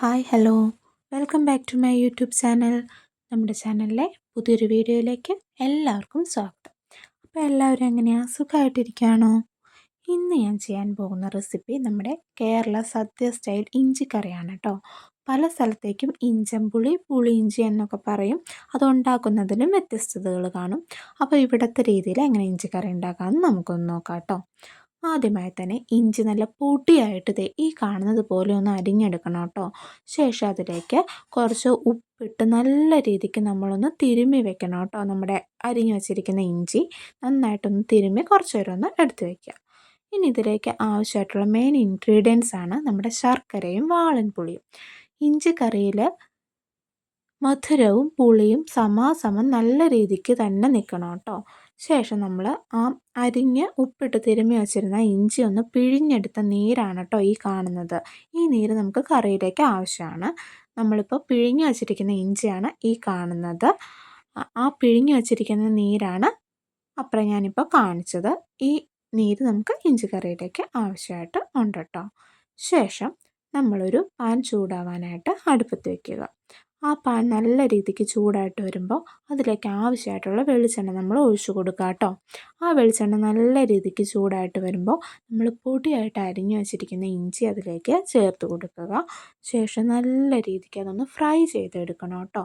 Hi hello. Welcome back to my YouTube channel. നമ്മുടെ ചാനലിലെ പുതിയൊരു വീഡിയോയിലേക്ക് എല്ലാവർക്കും സ്വാഗതം. അപ്പോൾ എല്ലാവരും എങ്ങനെയാണ് സുഖമായിട്ടിരിക്കുകയാണോ? ഇന്ന് ഞാൻ ചെയ്യാൻ പോകുന്ന റെസിപ്പി നമ്മുടെ കേരള സദ്യ സ്റ്റൈൽ ഇഞ്ചിക്കറിയാണ് കേട്ടോ. പല സ്ഥലത്തേക്കും ഇഞ്ചമ്പുളി പുളി ഇഞ്ചി എന്നൊക്കെ പറയും. അത് അതുണ്ടാക്കുന്നതിലും വ്യത്യസ്തതകൾ കാണും. അപ്പോൾ ഇവിടുത്തെ രീതിയിൽ എങ്ങനെ ഇഞ്ചിക്കറി ഉണ്ടാക്കാമെന്ന് നമുക്കൊന്ന് നോക്കാം കേട്ടോ. ആദ്യമായി തന്നെ ഇഞ്ചി നല്ല പൊടിയായിട്ട് ദേ ഈ കാണുന്നത് പോലെ ഒന്ന് അരിഞ്ഞെടുക്കണം കേട്ടോ. ശേഷം അതിലേക്ക് കുറച്ച് ഉപ്പിട്ട് നല്ല രീതിക്ക് നമ്മളൊന്ന് തിരുമ്മി വെക്കണം കേട്ടോ. നമ്മുടെ അരിഞ്ഞു വെച്ചിരിക്കുന്ന ഇഞ്ചി നന്നായിട്ടൊന്ന് തിരുമ്മി കുറച്ച് നേരം ഒന്ന് എടുത്തു വയ്ക്കുക ഇനി ഇതിലേക്ക് ആവശ്യമായിട്ടുള്ള മെയിൻ ഇൻഗ്രീഡിയൻസ് ആണ് നമ്മുടെ ശർക്കരയും വാളൻ പുളിയും. ഇഞ്ചി കറിയിൽ മധുരവും പുളിയും സമാസമം നല്ല രീതിക്ക് തന്നെ നിൽക്കണം കേട്ടോ. ശേഷം നമ്മൾ ആ അരിഞ്ഞ് ഉപ്പിട്ട് തിരുമ്മി വെച്ചിരുന്ന ഇഞ്ചി ഒന്ന് പിഴിഞ്ഞെടുത്ത നീരാണ് കേട്ടോ ഈ കാണുന്നത്. ഈ നീര് നമുക്ക് കറിയിലേക്ക് ആവശ്യമാണ്. നമ്മളിപ്പോൾ പിഴിഞ്ഞ് വച്ചിരിക്കുന്ന ഇഞ്ചിയാണ് ഈ കാണുന്നത്. ആ പിഴിഞ്ഞ് വച്ചിരിക്കുന്ന നീരാണ് അപ്പുറം ഞാനിപ്പോൾ കാണിച്ചത്. ഈ നീര് നമുക്ക് ഇഞ്ചി കറിയിലേക്ക് ആവശ്യമായിട്ട് ഉണ്ട് കേട്ടോ ശേഷം നമ്മളൊരു പാൻ ചൂടാവാനായിട്ട് അടുപ്പത്ത് വയ്ക്കുക ആ പാൻ നല്ല രീതിക്ക് ചൂടായിട്ട് വരുമ്പോൾ അതിലേക്ക് ആവശ്യമായിട്ടുള്ള വെളിച്ചെണ്ണ നമ്മൾ ഒഴിച്ചു കൊടുക്കുക കേട്ടോ ആ വെളിച്ചെണ്ണ നല്ല രീതിക്ക് ചൂടായിട്ട് വരുമ്പോൾ നമ്മൾ പൊടിയായിട്ട് അരിഞ്ഞു വെച്ചിരിക്കുന്ന ഇഞ്ചി അതിലേക്ക് ചേർത്ത് കൊടുക്കുക. ശേഷം നല്ല രീതിക്ക് അതൊന്ന് ഫ്രൈ ചെയ്തെടുക്കണം കേട്ടോ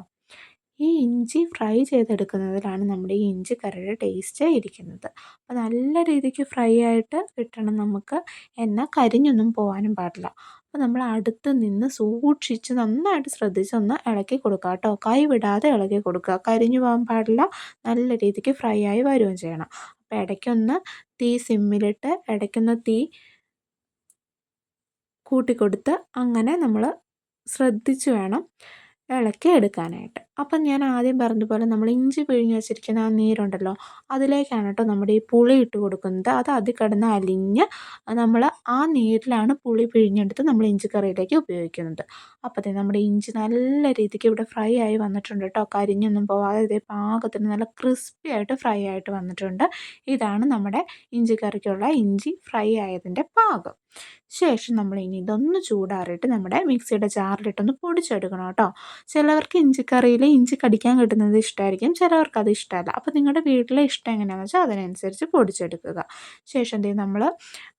ഈ ഇഞ്ചി ഫ്രൈ ചെയ്തെടുക്കുന്നതിലാണ് നമ്മുടെ ഈ ഇഞ്ചി കറിയുടെ ടേസ്റ്റ് ഇരിക്കുന്നത്. അപ്പോൾ നല്ല രീതിക്ക് ഫ്രൈ ആയിട്ട് കിട്ടണം നമുക്ക്. എണ്ണ കരിഞ്ഞൊന്നും പോകാനും പാടില്ല. അപ്പോൾ നമ്മൾ അടുത്ത് നിന്ന് സൂക്ഷിച്ച് നന്നായിട്ട് ശ്രദ്ധിച്ച് ഒന്ന് ഇളക്കി കൊടുക്കുക കേട്ടോ. കൈ വിടാതെ ഇളക്കി കൊടുക്കുക. കരിഞ്ഞു പോകാൻ പാടില്ല. നല്ല രീതിക്ക് ഫ്രൈ ആയി വരികയും ചെയ്യണം. അപ്പോൾ ഇടയ്ക്കൊന്ന് തീ സിമ്മിലിട്ട് ഇടയ്ക്കൊന്ന് തീ കൂട്ടിക്കൊടുത്ത് അങ്ങനെ നമ്മൾ ശ്രദ്ധിച്ച് വേണം ഇളക്കി എടുക്കാനായിട്ട്. അപ്പം ഞാൻ ആദ്യം പറഞ്ഞതുപോലെ നമ്മൾ ഇഞ്ചി പിഴിഞ്ഞ് വെച്ചിരിക്കുന്ന ആ നീരുണ്ടല്ലോ അതിലേക്കാണ് കേട്ടോ നമ്മുടെ ഈ പുളി ഇട്ട് കൊടുക്കുന്നത്. അത് അതിൽ കിടന്ന് അലിഞ്ഞ് നമ്മൾ ആ നീരിലാണ് പുളി പിഴിഞ്ഞെടുത്ത് നമ്മൾ ഇഞ്ചി കറിയിലേക്ക് ഉപയോഗിക്കുന്നത് അപ്പോഴത്തേ നമ്മുടെ ഇഞ്ചി നല്ല രീതിക്ക് ഇവിടെ ഫ്രൈ ആയി വന്നിട്ടുണ്ട് കേട്ടോ. കരിഞ്ഞൊന്നും പോവാതെ ഇതേ പാകത്തിന് നല്ല ക്രിസ്പി ആയിട്ട് ഫ്രൈ ആയിട്ട് വന്നിട്ടുണ്ട്. ഇതാണ് നമ്മുടെ ഇഞ്ചി കറിക്കുള്ള ഇഞ്ചി ഫ്രൈ ആയതിന്റെ പാകം. ശേഷം നമ്മൾ ഇനി ഇതൊന്ന് ചൂടാറിയിട്ട് നമ്മുടെ മിക്സിയുടെ ജാറിലിട്ടൊന്ന് പൊടിച്ചെടുക്കണം കേട്ടോ. ചിലവർക്ക് ഇഞ്ചിക്കറിയിൽ ഇഞ്ചി കടിക്കാൻ കിട്ടുന്നത് ഇഷ്ടമായിരിക്കും ചിലവർക്ക് അത് ഇഷ്ടമല്ല. അപ്പോൾ നിങ്ങളുടെ വീട്ടിലെ ഇഷ്ടം എങ്ങനെയാണെന്ന് വെച്ചാൽ അതിനനുസരിച്ച് പൊടിച്ചെടുക്കുക. ശേഷം എന്ത് നമ്മൾ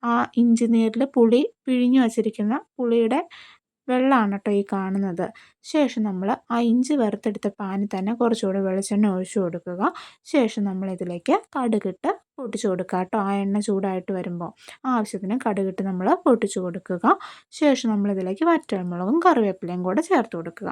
ആ ഇഞ്ചി നീരിൽ പുളി പിഴിഞ്ഞു വച്ചിരിക്കുന്ന പുളിയുടെ വെള്ളമാണ് കേട്ടോ ഈ കാണുന്നത്. ശേഷം നമ്മൾ ആ ഇഞ്ചി വറുത്തെടുത്ത പാനിൽ തന്നെ കുറച്ചുകൂടി വെളിച്ചെണ്ണ ഒഴിച്ചു കൊടുക്കുക. ശേഷം നമ്മളിതിലേക്ക് കടുകിട്ട് പൊട്ടിച്ചു കൊടുക്കുക കേട്ടോ. ആ എണ്ണ ചൂടായിട്ട് വരുമ്പോൾ ആവശ്യത്തിന് കടുകിട്ട് നമ്മൾ പൊട്ടിച്ചു കൊടുക്കുക. ശേഷം നമ്മളിതിലേക്ക് വറ്റൽമുളകും കറിവേപ്പിലയും കൂടെ ചേർത്ത് കൊടുക്കുക.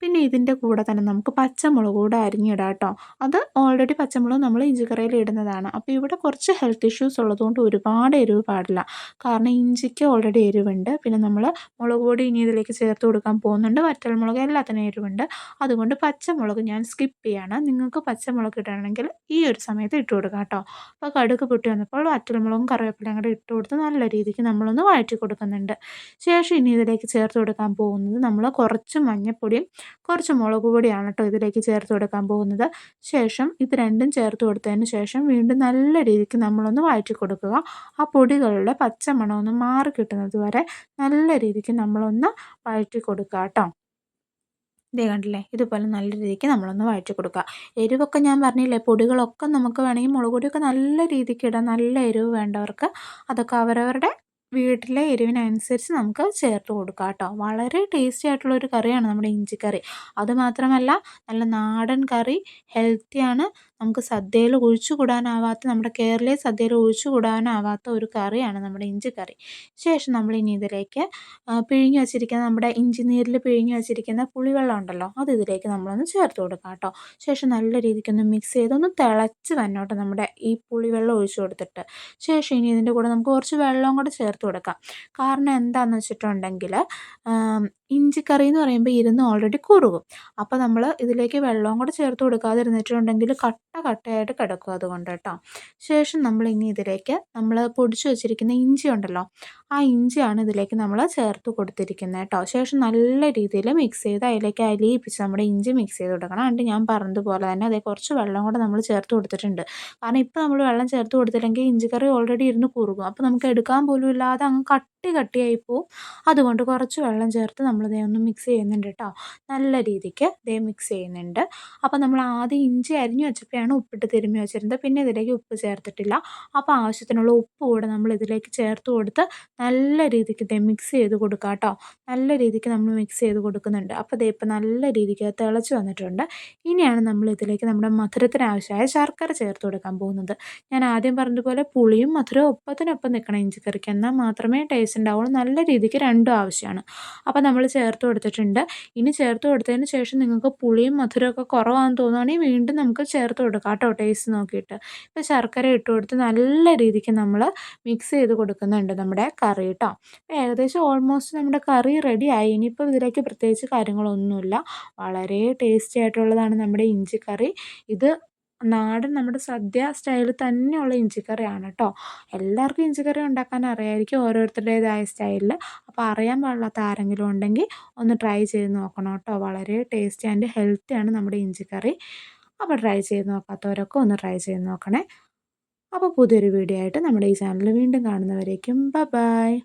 പിന്നെ ഇതിന്റെ കൂടെ തന്നെ നമുക്ക് പച്ചമുളക് കൂടെ അരിഞ്ഞിടാം കേട്ടോ. അത് ഓൾറെഡി പച്ചമുളക് നമ്മൾ ഇഞ്ചിക്കറിയിൽ ഇടുന്നതാണ്. അപ്പോൾ ഇവിടെ കുറച്ച് ഹെൽത്ത് ഇഷ്യൂസ് ഉള്ളതുകൊണ്ട് ഒരുപാട് എരിവ് പാടില്ല. കാരണം ഇഞ്ചിക്ക് ഓൾറെഡി എരിവുണ്ട്. പിന്നെ നമ്മൾ മുളക് പൊടി ഇനി ഇതിലേക്ക് ചേർത്ത് കൊടുക്കാൻ പോകുന്നുണ്ട്. വറ്റൽമുളക് എല്ലാത്തിനും എരിവുണ്ട്. അതുകൊണ്ട് പച്ചമുളക് ഞാൻ സ്കിപ്പ് ചെയ്യാണ്. നിങ്ങൾക്ക് പച്ചമുളക് ഇടണമെങ്കിൽ ഈ ഒരു സമയത്ത് ഇട്ട് കൊടുക്കാം കേട്ടോ. അപ്പോൾ കടുക് പൊട്ടി വന്നപ്പോൾ വറ്റൽമുളകും കറിവേപ്പിലയും കൂടെ ഇട്ട് കൊടുത്ത് നല്ല രീതിക്ക് നമ്മളൊന്ന് വഴറ്റി കൊടുക്കുന്നുണ്ട്. ശേഷം ഇനി ഇതിലേക്ക് ചേർത്ത് കൊടുക്കാൻ പോകുന്നത് നമ്മൾ കുറച്ച് മഞ്ഞൾപ്പൊടിയും കുറച്ച് മുളക് പൊടിയാണ് കേട്ടോ ഇതിലേക്ക് ചേർത്ത് കൊടുക്കാൻ പോകുന്നത്. ശേഷം ഇത് രണ്ടും ചേർത്ത് കൊടുത്തതിന് ശേഷം വീണ്ടും നല്ല രീതിക്ക് നമ്മളൊന്ന് വഴറ്റി കൊടുക്കുക. ആ പൊടികളുടെ പച്ചമണം ഒന്ന് മാറി കിട്ടുന്നത് വരെ നല്ല രീതിക്ക് നമ്മളൊന്ന് വഴറ്റി കൊടുക്കുക കേട്ടോ. ഇതേ കണ്ടില്ലേ? ഇതുപോലെ നല്ല രീതിക്ക് നമ്മളൊന്ന് വഴറ്റി കൊടുക്കുക. എരിവൊക്കെ ഞാൻ പറഞ്ഞില്ലേ? പൊടികളൊക്കെ നമുക്ക് വേണമെങ്കിൽ മുളക് പൊടിയൊക്കെ നല്ല രീതിക്ക് ഇടാം. നല്ല എരിവ് വേണ്ടവർക്ക് അതൊക്കെ അവരവരുടെ വീട്ടിലെ എരിവിനനുസരിച്ച് നമുക്ക് ചേർത്ത് കൊടുക്കാം കേട്ടോ. വളരെ ടേസ്റ്റി ആയിട്ടുള്ള ഒരു കറിയാണ് നമ്മുടെ ഇഞ്ചിക്കറി. അതുമാത്രമല്ല നല്ല നാടൻ കറി ഹെൽത്തിയാണ് നമുക്ക് സദ്യയിൽ ഒഴിച്ചുകൂടാനാവാത്ത നമ്മുടെ കേരളീയ സദ്യയിൽ ഒഴിച്ചുകൂടാനാവാത്ത ഒരു കറിയാണ് നമ്മുടെ ഇഞ്ചി കറി ശേഷം നമ്മൾ ഇനി ഇതിലേക്ക് പിഴിഞ്ഞു വച്ചിരിക്കുന്ന നമ്മുടെ ഇഞ്ചി നീരിൽ പിഴിഞ്ഞു വെച്ചിരിക്കുന്ന പുളിവെള്ളം ഉണ്ടല്ലോ അത് ഇതിലേക്ക് നമ്മളൊന്ന് ചേർത്ത് കൊടുക്കാം കേട്ടോ. ശേഷം നല്ല രീതിക്കൊന്ന് മിക്സ് ചെയ്ത് ഒന്ന് തിളച്ച് വന്നോട്ടെ നമ്മുടെ ഈ പുളിവെള്ളം ഒഴിച്ചു കൊടുത്തിട്ട്. ശേഷം ഇനി ഇതിന്റെ കൂടെ നമുക്ക് കുറച്ച് വെള്ളവും കൂടെ ചേർത്ത് കൊടുക്കാം. കാരണം എന്താണെന്ന് വെച്ചിട്ടുണ്ടെങ്കിൽ ഇഞ്ചിക്കറി എന്ന് പറയുമ്പോൾ ഇരുന്ന് ഓൾറെഡി കുറുകും. അപ്പോൾ നമ്മൾ ഇതിലേക്ക് വെള്ളവും കൂടെ ചേർത്ത് കൊടുക്കാതിരുന്നിട്ടുണ്ടെങ്കിൽ കട്ട കട്ടയായിട്ട് കിടക്കും അതുകൊണ്ട് കേട്ടോ. ശേഷം നമ്മൾ ഇനി ഇതിലേക്ക് നമ്മൾ പൊടിച്ചു വെച്ചിരിക്കുന്ന ഇഞ്ചി ഉണ്ടല്ലോ ആ ഇഞ്ചിയാണ് ഇതിലേക്ക് നമ്മൾ ചേർത്ത് കൊടുത്തിരിക്കുന്നത് കേട്ടോ. ശേഷം നല്ല രീതിയിൽ മിക്സ് ചെയ്ത് അതിലേക്ക് അലിയിപ്പിച്ച് നമ്മുടെ ഇഞ്ചി മിക്സ് ചെയ്ത് കൊടുക്കണം. എന്നിട്ട് ഞാൻ പറഞ്ഞതുപോലെ തന്നെ അതേ കുറച്ച് വെള്ളം കൂടെ നമ്മൾ ചേർത്ത് കൊടുത്തിട്ടുണ്ട്. കാരണം ഇപ്പോൾ നമ്മൾ വെള്ളം ചേർത്ത് കൊടുത്തില്ലെങ്കിൽ ഇഞ്ചിക്കറി ഓൾറെഡി ഇരുന്ന് കുറുകും. അപ്പോൾ നമുക്ക് എടുക്കാൻ പോലും ഇല്ലാതെ അങ്ങ് കട്ടി കട്ടിയായി പോവും. അതുകൊണ്ട് കുറച്ച് വെള്ളം ചേർത്ത് നമ്മൾ ഇതേ ഒന്ന് മിക്സ് ചെയ്യുന്നുണ്ട് കേട്ടോ നല്ല രീതിക്ക് ഇതേ മിക്സ് ചെയ്യുന്നുണ്ട്. അപ്പോൾ നമ്മൾ ആദ്യം ഇഞ്ചി അരിഞ്ഞു വെച്ചപ്പോഴാണ് ഉപ്പിട്ട് തിരുമ്മി വെച്ചിരുന്നത്. പിന്നെ ഇതിലേക്ക് ഉപ്പ് ചേർത്തിട്ടില്ല. അപ്പോൾ ആവശ്യത്തിനുള്ള ഉപ്പ് കൂടെ നമ്മൾ ഇതിലേക്ക് ചേർത്ത് കൊടുത്ത് നല്ല രീതിക്ക് ഇതേ മിക്സ് ചെയ്ത് കൊടുക്കുക കേട്ടോ നല്ല രീതിക്ക് നമ്മൾ മിക്സ് ചെയ്ത് കൊടുക്കുന്നുണ്ട്. അപ്പോൾ ഇതേ ഇപ്പം നല്ല രീതിക്ക് തിളച്ച് വന്നിട്ടുണ്ട്. ഇനിയാണ് നമ്മൾ ഇതിലേക്ക് നമ്മുടെ മധുരത്തിന് ആവശ്യമായ ശർക്കര ചേർത്ത് കൊടുക്കാൻ പോകുന്നത്. ഞാൻ ആദ്യം പറഞ്ഞതുപോലെ പുളിയും മധുരവും ഒപ്പത്തിനൊപ്പം നിൽക്കണം ഇഞ്ചിക്കറിക്ക് എന്നാൽ മാത്രമേ ടേസ്റ്റ് ഉണ്ടാവുള്ളൂ നല്ല രീതിക്ക് രണ്ടും ആവശ്യമാണ് അപ്പോൾ നമ്മൾ ചേർത്ത് കൊടുത്തിട്ടുണ്ട്. ഇനി ചേർത്ത് കൊടുത്തതിന് ശേഷം നിങ്ങൾക്ക് പുളിയും മധുരമൊക്കെ കുറവാണെന്ന് തോന്നുകയാണെങ്കിൽ വീണ്ടും നമുക്ക് ചേർത്ത് കൊടുക്കാം കേട്ടോ ടേസ്റ്റ് നോക്കിയിട്ട്. ഇപ്പോൾ ശർക്കര ഇട്ട് കൊടുത്ത് നല്ല രീതിക്ക് നമ്മൾ മിക്സ് ചെയ്ത് കൊടുക്കുന്നുണ്ട് നമ്മുടെ കറി കേട്ടോ. ഏകദേശം ഓൾമോസ്റ്റ് നമ്മുടെ കറി റെഡിയായി ഇനിയിപ്പോൾ ഇതിലേക്ക് പ്രത്യേകിച്ച് കാര്യങ്ങളൊന്നുമില്ല. വളരെ ടേസ്റ്റി ആയിട്ടുള്ളതാണ് നമ്മുടെ ഇഞ്ചിക്കറി. ഇത് നാടൻ നമ്മുടെ സദ്യ സ്റ്റൈൽ തന്നെയുള്ള ഇഞ്ചിക്കറിയാണ് കേട്ടോ എല്ലാവർക്കും ഇഞ്ചിക്കറി ഉണ്ടാക്കാൻ അറിയായിരിക്കും ഓരോരുത്തരുടേതായ സ്റ്റൈലിൽ. അപ്പോൾ അറിയാൻ പാടില്ലാത്ത ആരെങ്കിലും ഉണ്ടെങ്കിൽ ഒന്ന് ട്രൈ ചെയ്ത് നോക്കണം കേട്ടോ വളരെ ടേസ്റ്റി ആൻഡ് ഹെൽത്തിയാണ് നമ്മുടെ ഇഞ്ചിക്കറി. അപ്പോൾ ട്രൈ ചെയ്ത് നോക്കാത്തവരൊക്കെ ഒന്ന് ട്രൈ ചെയ്ത് നോക്കണേ. അപ്പോൾ പുതിയൊരു വീഡിയോ ആയിട്ട് നമ്മുടെ ഈ ചാനൽ വീണ്ടും കാണുന്നവരേക്കും ബ ബായ്